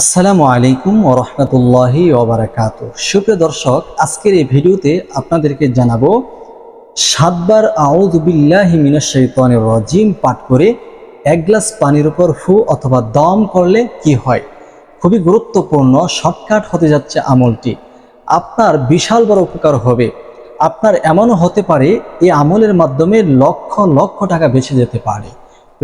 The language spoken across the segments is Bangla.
আসসালামু আলাইকুম ও রহমতুল্লাহি ওবরাকাত সুপ্রিয় দর্শক, আজকের এই ভিডিওতে আপনাদেরকে জানাব, সাতবার আউজবিল্লাহি মিনাশাইতানির রাজিম পাঠ করে এক গ্লাস পানির উপর ফু অথবা দম করলে কি হয়? খুবই গুরুত্বপূর্ণ, শর্টকাট হতে যাচ্ছে আমলটি। আপনার বিশাল বড় উপকার হবে। আপনার এমনও হতে পারে, এই আমলের মাধ্যমে লক্ষ লক্ষ টাকা বেঁচে যেতে পারে।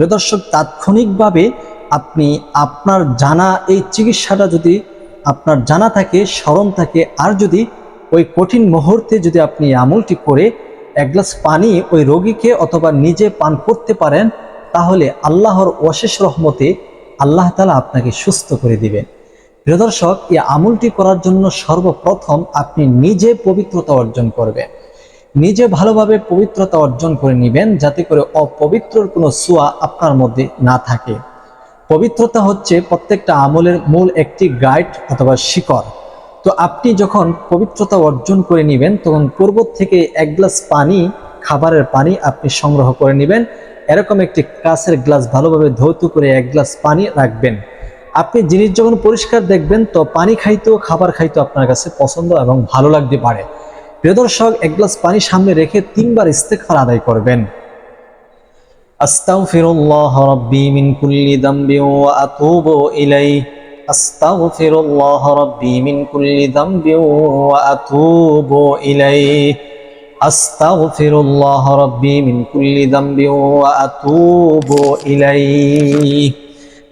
দর্শক, তাৎক্ষণিকভাবে আপনি আপনার জানা এই চিকিৎসাটা যদি আপনার জানা থাকে, স্মরণ থাকে, আর যদি ওই কঠিন মুহূর্তে যদি আপনি আমলটি করে এক গ্লাস পানি ওই রোগীকে অথবা নিজে পান করতে পারেন, তাহলে আল্লাহর অশেষ রহমতে আল্লাহ তালা আপনাকে সুস্থ করে দিবেন। প্রিয় দর্শক, এই আমলটি করার জন্য সর্বপ্রথম আপনি নিজে পবিত্রতা অর্জন করবেন। নিজে ভালোভাবে পবিত্রতা অর্জন করে নেবেন, যাতে করে অপবিত্রর কোনো সোয়া আপনার মধ্যে না থাকে। পবিত্রতা হচ্ছে প্রত্যেকটা আমলের মূল একটি গাইড অথবা শিকড়। তো আপনি যখন পবিত্রতা অর্জন করে নেবেন, তখন পূর্ব থেকে এক গ্লাস পানি, খাবারের পানি আপনি সংগ্রহ করে নেবেন। এরকম একটি কাঁচের গ্লাস ভালোভাবে ধৌত করে এক গ্লাস পানি রাখবেন। আপনি জিনিস যখন পরিষ্কার দেখবেন, তো পানি খাইতেও, খাবার খাইতেও আপনার কাছে পছন্দ এবং ভালো লাগতে পারে। প্রিয় দর্শক, এক গ্লাস পানি সামনে রেখে তিনবার ইস্তেকফার আদায় করবেন। আস্তাগফিরুল্লাহ রাব্বি মিন কুল্লি দামবি ওয়া আতুবু ইলাইহি। আস্তাগফিরুল্লাহ রাব্বি মিন কুল্লি দামবি ওয়া আতুবু ইলাইহি। আস্তাগফিরুল্লাহ রাব্বি মিন কুল্লি দামবি ওয়া আতুবু ইলাইহি।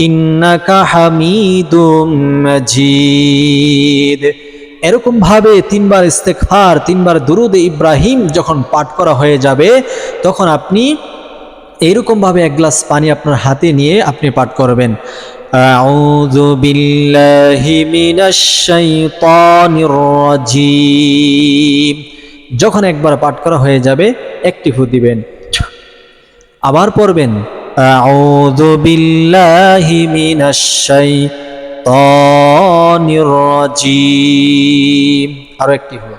إنك حميد مجيد এরকম ভাবে তিনবার ইস্তেকফার তিনবার দুরুদ ইব্রাহিম যখন পাঠ করা হয়ে যাবে তখন আপনি এইরকম ভাবে এক গ্লাস পানি আপনার হাতে নিয়ে আপনি পাঠ করবেন আউযু বিল্লাহি মিনাশ শাইতানির রাজিম যখন একবার পাঠ করা হয়ে যাবে একটি ফু দিবেন আবার পড়বেন শাইতানির রাজিম আরও একটি ফু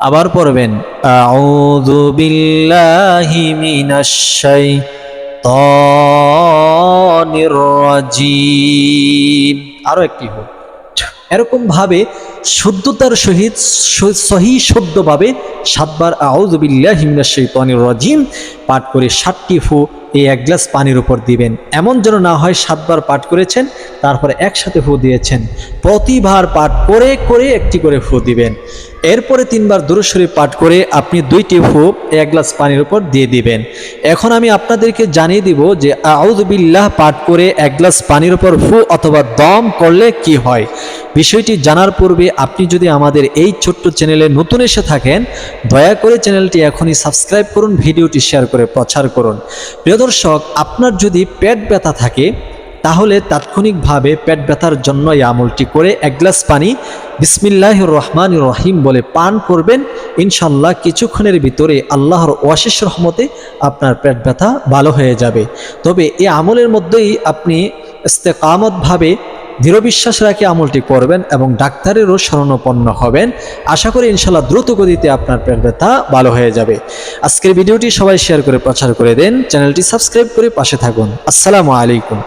আবার পড়বেন আউযু বিল্লাহি মিনাশ শাইতানির রাজিম আরও একটি হোক এরকম ভাবে শুদ্ধতার সহিত সহি শুদ্ধভাবে সাতবার আউজ বিল্লাহি মিনাশ শাইতানির রাজিম পাঠ করে ষাটটি ফু এই এক গ্লাস পানির উপর দিবেন। এমন যেন না হয় সাতবার পাঠ করেছেন, তারপরে একসাথে ফু দিয়েছেন। প্রতিবার পাঠ করে করে একটি করে ফু দিবেন। এরপরে তিনবার দুরুশ্বরী পাঠ করে আপনি দুইটি ফু এক গ্লাস পানির উপর দিয়ে দিবেন। এখন আমি আপনাদেরকে জানিয়ে দিব যে আউদবিল্লাহ পাঠ করে এক গ্লাস পানির উপর ফু অথবা দম করলে কি হয়। বিষয়টি জানার পূর্বে আপনি যদি আমাদের এই ছোট্ট চ্যানেলে নতুন এসে থাকেন, দয়া করে চ্যানেলটি এখনই সাবস্ক্রাইব করুন, ভিডিওটি শেয়ার করে প্রচার করুন। প্রিয় দর্শক আপনার যদি পেট ব্যথা থাকে, তাহলে তাৎক্ষণিকভাবে পেট ব্যথার জন্য এই আমলটি করে এক গ্লাস পানি বিসমিল্লাহ রহমান রহিম বলে পান করবেন। ইনশাল্লাহ কিছুক্ষণের ভিতরে আল্লাহর অশেষ রহমতে আপনার পেট ব্যথা ভালো হয়ে যাবে। তবে এই আমলের মধ্যেই আপনি ইস্তেকামতভাবে দৃঢ় বিশ্বাস রাখে আমলটি করবেন এবং ডাক্তারেরও শরণাপন্ন হবেন। আশা করি ইনশাল্লাহ দ্রুত গতিতে আপনার পেট ব্যথা ভালো হয়ে যাবে। আজকের ভিডিওটি সবাই শেয়ার করে প্রচার করে দেন। চ্যানেলটি সাবস্ক্রাইব করে পাশে থাকুন। আসসালামু আলাইকুম।